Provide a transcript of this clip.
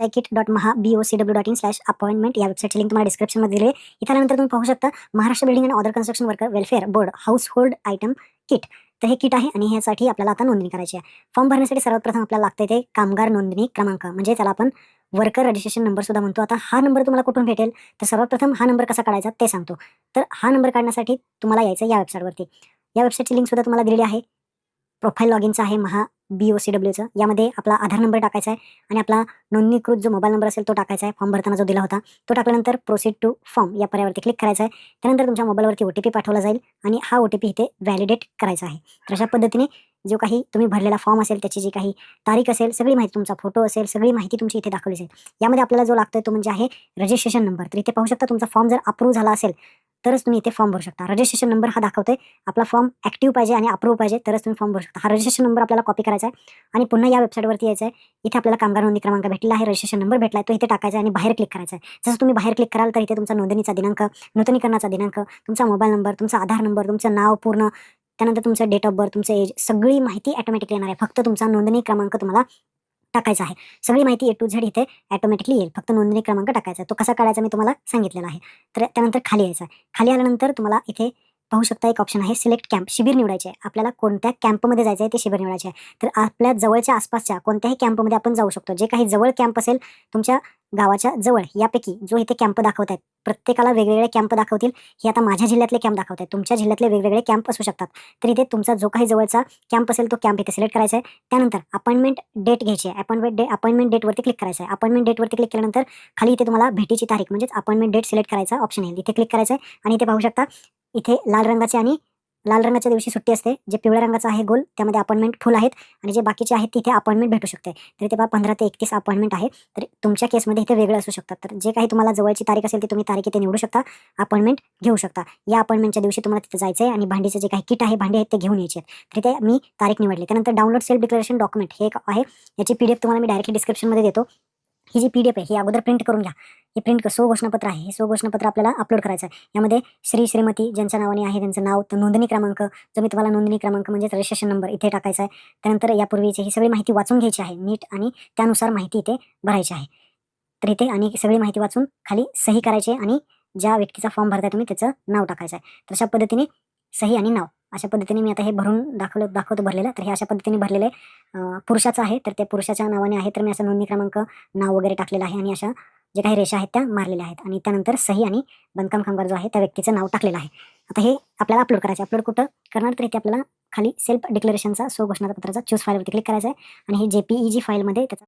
सायकिट dot Maha B O C W dot in slash appointment या वेबसाईटची link तुम्हाला डिस्क्रिप्शनमध्ये दिली आहे. इथं आल्यानंतर तुम्ही पाहू शकता Maharashtra building and order construction worker welfare board household item kit तर हे किट आहे आणि ह्यासाठी आपल्याला आता नोंदणी करायची आहे. फॉर्म भरण्यासाठी सर्वात प्रथम आपल्याला लागतं ते कामगार नोंदणी क्रमांक. म्हणजे त्याला आपण वर्कर रजिस्ट्रेशन नंबर सुद्धा म्हणतो. आता हा नंबर तुम्हाला कुठून भेटेल? तर सर्वप्रथम हा नंबर कसा काढायचा ते सांगतो. तर हा नंबर काढण्यासाठी तुम्हाला यायचं या वेबसाईटवरती या वेबसाईटची लिंक सुद्धा तुम्हाला दिलेली आहे. प्रोफाईल लॉग इनचा आहे. महा बी ओ सी डब्ल्यूचं यामध्ये आपला आधार नंबर टाकायचा आहे आणि आपला नोंदणीकृत जो मोबाईल नंबर असेल तो टाकायचा आहे. फॉर्म भरताना जो दिला होता तो टाकल्यानंतर प्रोसीड टू फॉर्म या पर्यावरती क्लिक करायचा आहे. त्यानंतर तुमच्या मोबाईलवरती ओ टी पी पाठवला जाईल आणि हा ओ टी पी इथे व्हॅलिडेट करायचा आहे. तर अशा पद्धतीने जो काही तुम्ही भरलेला फॉर्म असेल त्याची जी काही तारीख असेल सगळी माहिती तुमचा फोटो असेल सगळी माहिती तुमची इथे दाखवली जाईल यामध्ये आपल्याला जो लागतोय तो म्हणजे आहे रजिस्ट्रेशन नंबर तर इथे पाहू शकता तुमचा फॉर्म जर अप्रूव्ह झाला असेल तरच तुम्ही इथे फॉर्म भरू शकता. रजिस्ट्रेशन नंबर हा दाखवतोय. आपला फॉर्म ऍक्टिव्ह पाहिजे आणि अप्रूव्ह पाहिजे तरच तुम्ही फॉर्म भरू शकता. हा रजिस्ट्रेशन नंबर आपल्याला कॉपी करायचा आहे आणि पुन्हा या वेबसाईटवरती यायचं आहे. इथे आपल्याला कामगार नोंदणी क्रमांक भेटला आहे रजिस्ट्रेशन नंबर भेटला आहे तो इथे टाकायचा आहे आणि बाहेर क्लिक करायचा आहे. जसं तुम्ही बाहेर क्लिक कराल तर इथे तुमचा नोंदणीचा दिनांक नूतनीकरणाचा दिनांक तुमचा मोबाईल नंबर तुमचा आधार नंबर तुमचं नाव पूर्ण त्यानंतर तुमचं डेट ऑफ बर्थ तुमचं एज सगळी माहिती ऑटोमॅटिकली येणार आहे. फक्त तुमचा नोंदणी क्रमांक तुम्हाला टाकायचा आहे. सगळी माहिती ए टू झेड इथे ऑटोमॅटिकली येईल. फक्त नोंदणी क्रमांक टाकायचा तो कसा काढायचा मी तुम्हाला सांगितलेला आहे. तर त्यानंतर खाली यायचा आहे. खाली आल्यानंतर तुम्हाला इथे पाहू शकता एक ऑप्शन आहे. सिलेक्ट कॅम्प शिबिर निवडायचे आहे. आपल्याला कोणत्या कॅम्पमध्ये जायचं आहे ते शिबिर निवडायचे आहे. तर आपल्या जवळच्या आसपासच्या कोणत्याही कॅम्पमध्ये आपण जाऊ शकतो. जे काही जवळ कॅम्प असेल तुमच्या गावाच्या जवळ यापैकी जो इथे कॅम्प दाखवत आहेत प्रत्येकाला वेगवेगळे कॅम्प दाखवतील हे आता माझ्या जिल्ह्यातले कॅम्प दाखवत आहेत तुमच्या जिल्ह्यातले वेगवेगळे कॅम्प असू शकतात. तर इथे तुमचा जो काही जवळचा कॅम्प असेल तो कॅम्प इथे सिलेक्ट करायचा आहे. त्यानंतर अपॉइंटमेंट डेट घ्यायची आहे. अपॉइंटमेंट डे अपॉइंटमेंट डेटवरती क्लिक करायचं आहे. अपॉइंटमेंट डेटवरती क्लिक केल्यानंतर खाली इथे तुम्हाला भेटीची तारीख म्हणजेच अपॉइंटमेंट डेट सिलेक्ट करायचा ऑप्शन आहे. इथे क्लिक करायचं आहे आणि इथे पाहू शकता इथे लाल रंगाचे आणि लाल रंगाच्या दिवशी सुट्टी असते जे पिवळ्या रंगाचं आहे गोल त्यामध्ये अपॉइंटमेंट फुल आहेत आणि जे बाकीचे आहेत तिथे अपॉइंटमेंट भेटू शकते. तर ते बा पंधरा ते एकतीस अपॉइंटमेंट आहे. तर तुमच्या केसमध्ये इथे वेगळं असू शकतात. तर जे काही तुम्हाला जवळची तारीख असेल ती तुम्ही तारीख इथे निवडू शकता अपॉइंटमेंट घेऊ शकता. या अपॉइंटमेंटच्या दिवशी तुम्हाला तिथे जायचं आहे आणि भांडीचे जे काही किट आहे भांडे आहेत ते घेऊन यायचे आहेत. तर ते मी तारीख निवडली. त्यानंतर डाउनलोड सेल्फ डिक्लेरेशन डॉक्युमेंट हे एक आहे. याची पी डी एफ तुम्हाला मी डायरेक्टली डिस्क्रिप्शनमध्ये देतो. ही जी पी डी एफ आहे ही अगोदर प्रिंट करून घ्या. हे प्रिंट सो घोषणापत्र आहे. हे सो घोषणापत्र आपल्याला अपलोड करायचं आहे यामध्ये श्री श्रीमती ज्यांच्या नावाने आहे त्यांचं नाव तर नोंदणी क्रमांक जो मी तुम्हाला नोंदणी क्रमांक म्हणजेच रजिस्ट्रेशन नंबर इथे टाकायचा आहे त्यानंतर यापूर्वीची ही सगळी माहिती वाचून घ्यायची आहे नीट आणि त्यानुसार माहिती इथे भरायची आहे. तर इथे आणि सगळी माहिती वाचून खाली सही करायची आणि ज्या व्यक्तीचा फॉर्म भरताय तुम्ही त्याचं नाव टाकायचं आहे तर अशा पद्धतीने सही आणि नाव. अशा पद्धतीने मी आता हे भरून दाखवलं दाखवतो भरलेलं. तर हे अशा पद्धतीने भरलेलं आहे पुरुषाचं आहे. तर ते पुरुषाच्या नावाने आहे. तर मी असं नोंदणी क्रमांक नाव वगैरे टाकलेलं आहे आणि अशा जे काही रेषा आहेत त्या मारलेल्या आहेत. आणि त्यानंतर सही आणि बांधकाम कामगार जो आहे त्या व्यक्तीचं नाव टाकलेलं आहे. आता हे आपल्याला अपलोड करायचं अपलोड कुठं? करणार तर इथे आपल्याला खाली सेल्फ डिक्लेरेशनचा सो घोषणापत्राचा चूज फाईलवरती क्लिक करायचा आहे. आणि हे जे पी ई जी फाईलमध्ये त्याचा